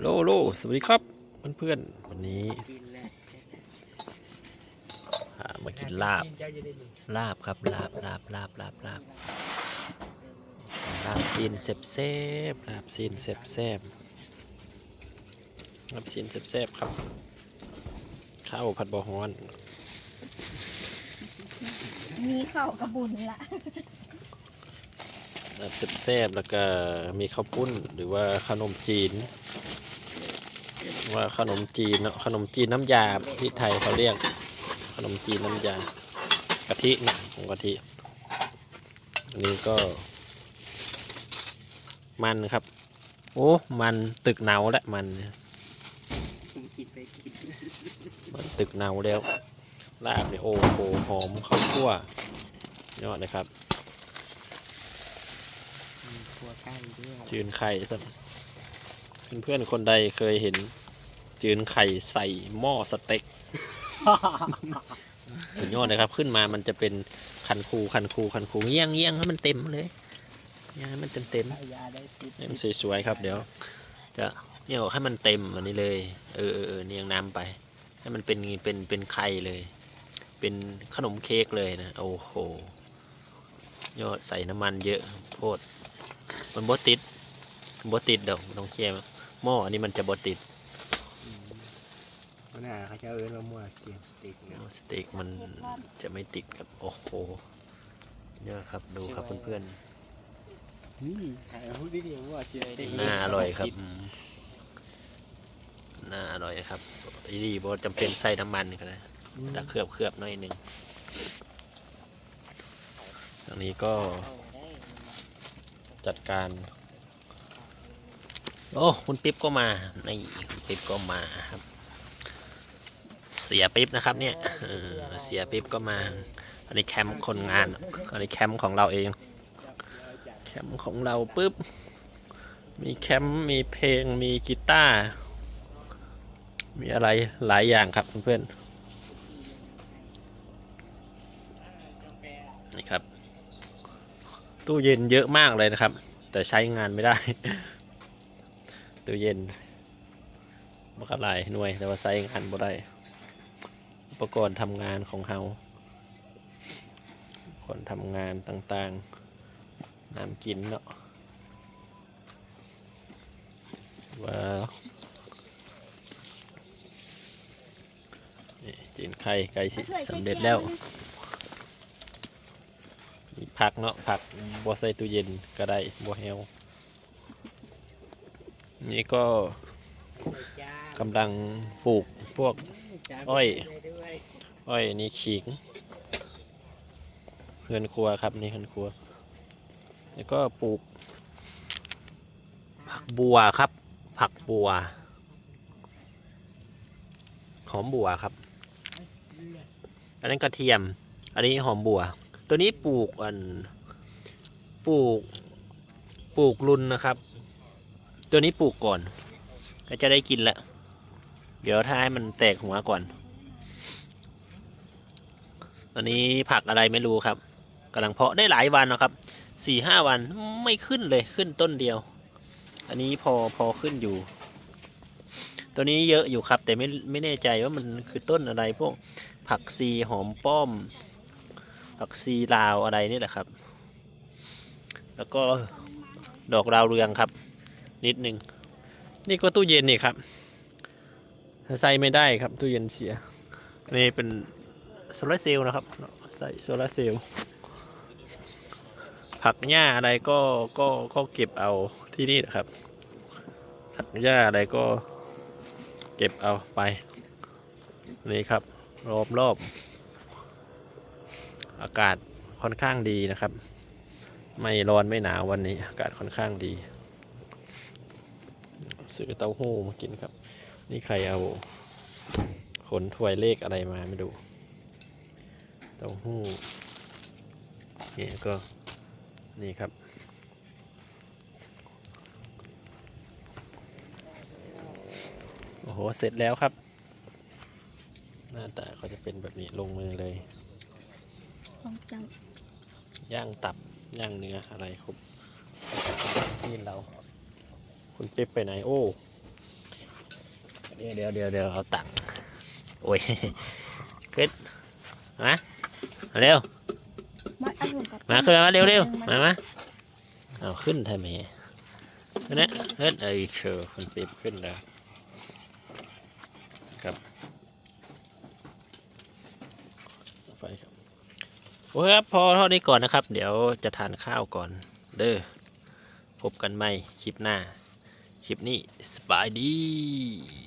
โลโลสวัสดีครับเพื่อนๆวันนี้กินเลยอ่ามากินลาบเจ้าจะได้ดูลาบครับลาบลาบลาบลาบลาบลาบซีนเซบเซบลาบซีนเซบเซบลาบซีนเซบเซบครับ ข้าวผัดบะฮอนมีข้าวกระบุญละลาบเซบเซบแล้วก็มีข้าวปุ้นหรือว่าขนมจีน ว่าขนมจีนเนาะขนมจีนน้ำยาที่ไทยเขาเรียก ขนมจีนน้ำยากะทินะของกะทิอันนี้ก็ มันครับ โอ้มันตึกเนาแล้วมันเนี่ยกินไปกินมันตึกเนาแล้วลาบเนี่ยโอ้โหหอมข้าวคั่วยอดเลยครับมีตัวใกล้ด้วยจืนไข่สัก เพื่อนๆคนใดเคยเห็น จืนไข่ใส่หม้อสเต็ก สุดยอดเลยครับ ขึ้นมามันจะเป็นคันคูคันคูคันคูเงี้ยงเงี้ยงให้มันเต็มเลยเงี้ยงให้มันเต็มเต็มให้มันสวยๆครับ เดี๋ยว จะเนี่ยให้มันเต็มอันนี้เลย เออเออเนียงน้ำไป ให้มันเป็นเป็นเป็นไข่เลย เป็นขนมเค้กเลยนะโอ้โหยอดใส่น้ำมันเยอะโพดมันบดติดบดติดดอกต้องเคลียร์ หม้ออันนี้มันจะบดติดมันน่ะเขาจะเอิ้นว่ามั่วกินติดเนาะสเต็กมันจะไม่ติดครับโอ้โหเนี่ยครับดูครับเพื่อนนี่ใครพูดดีๆว่าเชียร์ได้ๆน่าอร่อยครับอืมน่าอร่อยครับอีดีบจำเป็นใส่น้ำมันก็ได้แต่เคลือบเคลือบๆหน่อยหนึ่งตรงนี้ก็จัดการ โอ้คุณปิ๊บก็มานี่คุณปิ๊บก็มาครับ เสียปิ๊บนะครับเนี่ยเสียปิ๊บก็มา อันนี้แคมป์คนงาน อันนี้แคมป์ของเราเอง แคมป์ของเราปุ๊บ มีแคมป์มีเพลงมีกีตาร์ มีอะไรหลายอย่างครับเพื่อนนี่ครับ ตู้เย็นเยอะมากเลยนะครับ แต่ใช้งานไม่ได้ ตู้เย็นมักหลายหน่วยแต่ว่าใช้งานบ่ได้อุปกรณ์ทำงานของเฮาอุปกรณ์ทำงานต่างๆ น้ำกินเนาะว่านี่จีนไข่ไก่สิสำเร็จแล้วผักเนาะผักบัใส่ตู้เย็นก็ได้บัแฮว นี่ก็กำลังปลูกพวกอ้อยอ้อยนี่ขิงเฮือนครัวครับนี่เฮือนครัว แล้วก็ปลูก ผักบัวครับ ผักบัว หอมบัวครับ อันนั้นกระเทียม อันนี้หอมบัว ตัวนี้ปลูกอันปลูกปลูกรุนนะครับ ตัวนี้ปลูกก่อน ก็จะได้กินแหละ เดี๋ยวถ้าให้มันแตกหัวก่อนตอนนี้ผักอะไรไม่รู้ครับกำลังเพาะได้หลายวันนะครับสี่ห้าวันไม่ขึ้นเลยขึ้นต้นเดียว อันนี้พอพอขึ้นอยู่ ตัวนี้เยอะอยู่ครับ แต่ไม่ไม่แน่ใจว่ามันคือต้นอะไรพวกผักซีหอมป้อม ผักซีลาวอะไรนี่แหละครับ แล้วก็ดอกดาวเรืองครับ นิดหนึ่งนี่ก็ตู้เย็นนี่ครับ ใส่ไม่ได้ครับตู้เย็นเสีย นี่เป็นโซลาร์เซลล์นะครับ ใส่โซลาร์เซลล์ผักหญ้าอะไรก็ก็ก็เก็บเอาที่นี่นะครับ ผักหญ้าอะไรก็เก็บเอาไป นี่ครับรอบรอบอากาศค่อนข้างดีนะครับ ไม่ร้อนไม่หนาววันนี้อากาศค่อนข้างดี ซื้อเต้าหู้มากินครับ นี่ใครเอาขนถ้วยเลขอะไรมาไม่ดู เต้าหู้นี่ก็นี่ครับ โอ้โห เสร็จแล้วครับ หน้าตาก็จะเป็นแบบนี้ลงมือเลยของเจ้าย่างตับย่างเนื้ออะไรครบนี่เรา คุณเป๊ปไปไหน โอ้เดี๋ยวเดี๋ยวเดี๋ยวเดี๋ยวเอาตังค์โอ้ยขึ้นมามาเร็ว มาเอารวมกับมาขึ้นมาเร็วเร็วมามาเอาขึ้นทำไมขึ้นนะขึ้นเอ้ยเชอคนปีบขึ้นแล้วครับไปครับโอเคครับพอเท่านี้ก่อนนะครับ เดี๋ยวจะทานข้าวก่อน เด้อพบกันใหม่คลิปหน้า คลิปนี้สบายดี